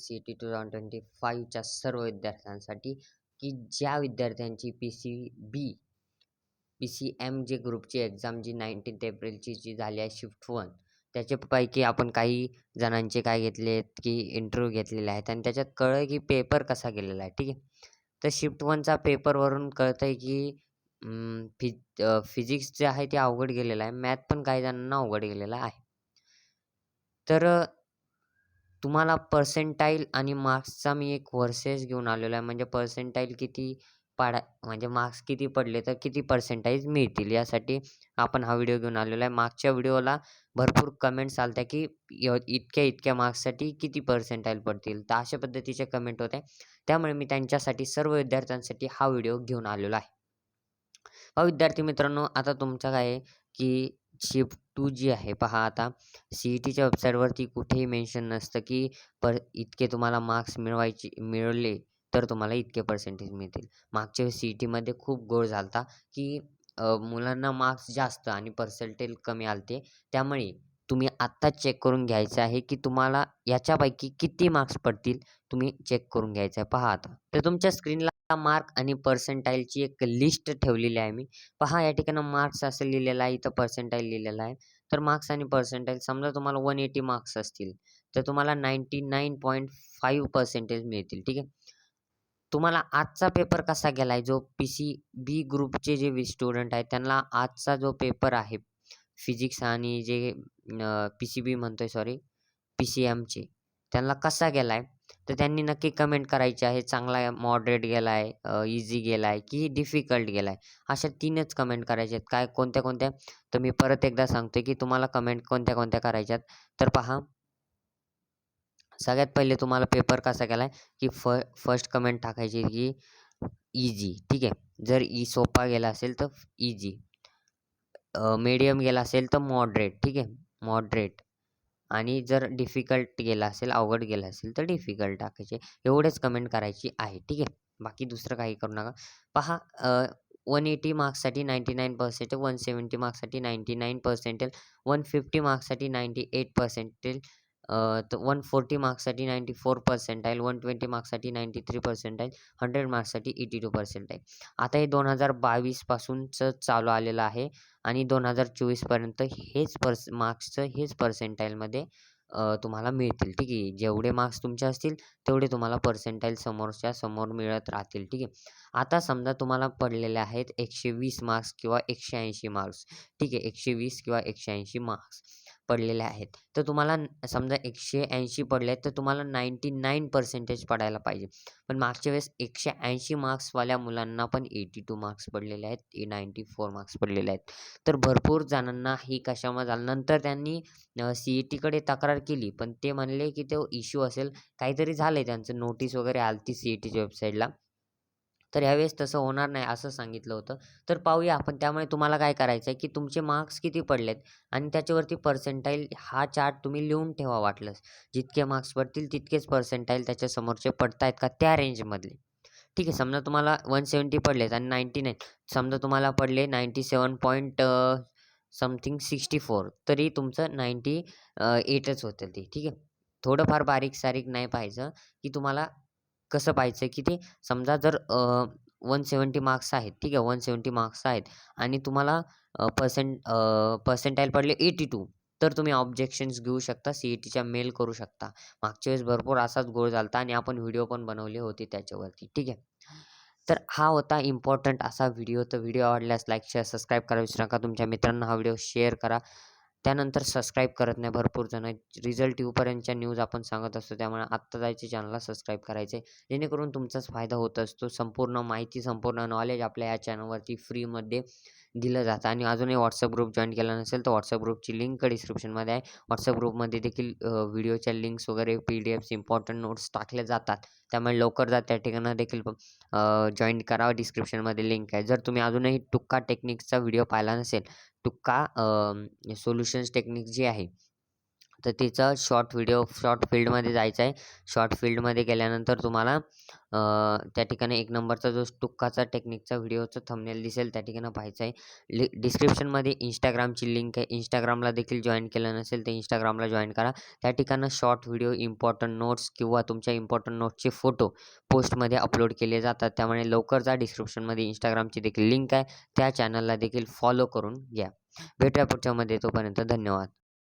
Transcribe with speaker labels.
Speaker 1: C E T two thousand twenty फाईव्हच्या सर्व विद्यार्थ्यांसाठी की ज्या विद्यार्थ्यांची P C B P C M जे ग्रुपची एक्झाम जी नाईन्टीन्थ एप्रिलची जी झाली आहे शिफ्ट वन त्याच्यापैकी आपण काही जणांचे काय घेतले आहेत की इंटरव्ह्यू घेतलेले आहेत आणि त्याच्यात कळलं की पेपर कसा गेलेला आहे ठीक आहे? तर शिफ्ट वनचा पेपरवरून कळतं आहे की फि फिजिक्स जे आहे ते अवघड गेलेलं आहे मॅथ पण काही जणांना अवघड गेलेला आहे. तर तुम्हाला पर्सेंटाईल आणि मार्क्सचा मी एक वर्सेस घेऊन आलेलो आहे. म्हणजे पर्सेंटाईल किती पाडा म्हणजे मार्क्स किती पडले तर किती पर्सेंटाईज मिळतील यासाठी आपण हा व्हिडिओ घेऊन आलेलो आहे. मागच्या व्हिडिओला भरपूर कमेंट्स आल्या की इतक्या इतक्या मार्क्ससाठी किती पर्सेंटाईल पडतील. तर अशा पद्धतीचे कमेंट होते. त्यामुळे मी त्यांच्यासाठी सर्व विद्यार्थ्यांसाठी हा व्हिडिओ घेऊन आलेलो आहे. विद्यार्थी मित्रांनो आता तुमचं काय आहे की शिफ्ट टू जी आहे. पहा आता सी ई टीच्या वेबसाईटवरती कुठेही मेन्शन नसतं की पर इतके तुम्हाला मार्क्स मिळवायचे मिळवले तर तुम्हाला इतके पर्सेंटेज मिळतील. मागच्या वेळेस सी ई टीमध्ये खूप गोड झाला होता की मुलांना मार्क्स जास्त आणि पर्सेंटेज कमी आले त्यामुळे तुम्ही आत्ताच चेक करून घ्यायचं आहे की तुम्हाला याच्यापैकी किती मार्क्स पडतील तुम्ही चेक करून घ्यायचं आहे पहा आता. तर तुमच्या स्क्रीनला मार्क आणि पर्सेंटाईलची एक लिस्ट ठेवलेली आहे मी. पहा या ठिकाणी मार्क्स असं लिहिलेलं आहे इथं पर्सेंटाईल लिहिलेलं आहे. तर मार्क्स आणि पर्सेंटाईल समजा तुम्हाला वन एटी मार्क्स असतील तर तुम्हाला ninety nine point five percentage मिळतील ठीक आहे? तुम्हाला आजचा पेपर कसा गेला आहे जो पी सी बी ग्रुपचे जे स्टुडंट आहेत त्यांना आजचा जो पेपर आहे फिजिक्स आणि जे पी सी बी म्हणतो आहे सॉरी पी सी एमचे त्यांना कसा गेला आहे तर त्यांनी नक्की कमेंट करायची आहे चांगला आहे मॉडरेट गेला आहे इझी गेला आहे की डिफिकल्ट गेला आहे अशा तीनच कमेंट करायचे आहेत. काय कोणत्या कोणत्या? तर मी परत एकदा सांगतो की तुम्हाला कमेंट कोणत्या कोणत्या करायच्यात तर पहा. सगळ्यात पहिले तुम्हाला पेपर कसा गेला आहे की फ फर्स्ट कमेंट टाकायची की इझी ठीक आहे? जर ई सोपा गेला असेल तर इझी मीडियम गेला असेल तर मॉडरेट ठीक आहे? मॉडरेट आणि जर डिफिकल्ट गेला असेल अवघड गेला असेल तर डिफिकल्ट टाकायचे. एवढेच कमेंट करायची आहे. ठीक आहे? बाकी दुसरं काही करू नका. पहा one eighty मार्क्ससाठी ninety nine percentage one seventy मार्क्ससाठी ninety nine percentile one fifty मार्क्ससाठी ninety eight percentile तर one forty मार्क्ससाठी ninety four percentile one twenty मार्क्ससाठी ninety three percentile hundred मार्क्ससाठी एटी टू पर्सेंटाईल आता हे दोन हजार बावीसपासूनचं चालू आलेलं आहे आणि दोन हजार चोवीसपर्यंत हेच पर्स मार्क्सचं हेच पर्सेंटाईलमध्ये तुम्हाला मिळतील ठीक आहे? जेवढे मार्क्स तुमचे असतील तेवढे तुम्हाला पर्सेंटाईल समोरच्या समोर मिळत राहतील ठीक आहे? आता समजा तुम्हाला पडलेले आहेत एकशे वीस मार्क्स किंवा एकशे ऐंशी मार्क्स ठीक आहे? एकशे वीस किंवा एकशे ऐंशी मार्क्स पडलेले आहेत. तर तुम्हाला समजा एकशे ऐंशी पडले आहेत तर तुम्हाला नाईंटी नाईन पर्सेंटेज पडायला पाहिजे. पण मागच्या वेळेस एकशे ऐंशी मार्क्सवाल्या मुलांना पण एटी टू मार्क्स पडलेले आहेत ए नाईंटी फोर मार्क्स पडलेले आहेत. तर भरपूर जणांना ही कशामुळे झालं? नंतर त्यांनी सी ई टीकडे तक्रार केली पण ते म्हणले की तो इश्यू असेल. काहीतरी झालं आहे त्यांचं नोटीस वगैरे आली ती सी ई टीच्या वेबसाईटला. तर ह्यावेळेस तसं होणार नाही असं सांगितलं होतं. तर पाहूया आपण त्यामुळे तुम्हाला काय करायचं आहे की तुमचे मार्क्स किती पडलेत आणि त्याच्यावरती पर्सेंटाईल हा चार्ट तुम्ही लिहून ठेवा वाटलंस. जितके मार्क्स पडतील तितकेच पर्सेंटाईल त्याच्यासमोरचे पडतायत आहेत का त्या रेंजमधले ठीक आहे समजा तुम्हाला वन सेवन्टी पडलेत आणि नाईंटी नाईन समजा तुम्हाला पडले ninety seven point something sixty four तरी तुमचं नाईंटी एटच होतं ते. ठीक आहे? थोडंफार बारीक सारीक नाही पाहायचं की तुम्हाला कसं पाहायचं की ते समजा जर वन सेवंटी मार्क्स आहेत ठीक आहे वन सेवंटी मार्क्स आहेत आणि तुम्हाला पर्सेंट पर्सेंटाईल पडले एटी टू तर तुम्ही ऑब्जेक्शन्स घेऊ शकता सी ई टीच्या मेल करू शकता. मागच्या वेळेस भरपूर असाच गोळ झाला आणि आपण व्हिडिओ पण बनवले होते त्याच्यावरती ठीक आहे. तर हा होता इम्पॉर्टंट असा व्हिडिओ तर व्हिडिओ आवडल्यास लाईक शेअर सबस्क्राईब करा विसरू नका. तुमच्या मित्रांना हा व्हिडिओ शेअर करा. त्यानंतर सबस्क्राईब करत नाही भरपूर जण. रिझल्ट येऊपर्यंतच्या न्यूज आपण सांगत असतो त्यामुळे आत्ता जायचे चॅनलला सबस्क्राईब करायचे. जेणेकरून तुमचाच फायदा होत असतो. संपूर्ण माहिती संपूर्ण नॉलेज आपल्या या चॅनलवरती फ्रीमध्ये दिलं जातं. आणि अजूनही व्हॉट्सअप ग्रुप जॉईन केला नसेल तर व्हॉट्सअप ग्रुपची लिंक डिस्क्रिप्शनमध्ये आहे. व्हॉट्सअप ग्रुपमध्ये देखील व्हिडिओच्या लिंक्स वगैरे P D Fs important notes टाकले जातात. त्यामुळे लवकर जात त्या ठिकाणं देखील जॉईन करावं डिस्क्रिप्शनमध्ये लिंक आहे. जर तुम्ही अजूनही टुक्का टेक्निक्सचा व्हिडिओ पाहिला नसेल टुक्का सोल्युशन्स टेक्निक जी आहे तर तिचं शॉर्ट व्हिडिओ शॉर्ट फील्डमध्ये जायचं आहे. शॉर्ट फील्डमध्ये गेल्यानंतर तुम्हाला त्या ठिकाणी एक नंबरचा जो टुक्काचा टेक्निकचा व्हिडिओचं थंबनेल दिसेल त्या ठिकाणी पाहायचं आहे. लि डिस्क्रिप्शनमध्ये इंस्टाग्रामची लिंक आहे. इंस्टाग्रामला देखील जॉईन केलं नसेल तर इंस्टाग्रामला जॉईन करा. त्या ठिकाणं शॉर्ट व्हिडिओ इम्पॉर्टंट नोट्स किंवा तुमच्या इम्पॉर्टंट नोट्सचे फोटो पोस्टमध्ये अपलोड केले जातात. त्यामुळे लवकर जा डिस्क्रिप्शनमध्ये इंस्टाग्रामची देखील लिंक आहे. त्या चॅनलला देखील फॉलो करून घ्या. भेटूया पुढच्यामध्ये तोपर्यंत धन्यवाद.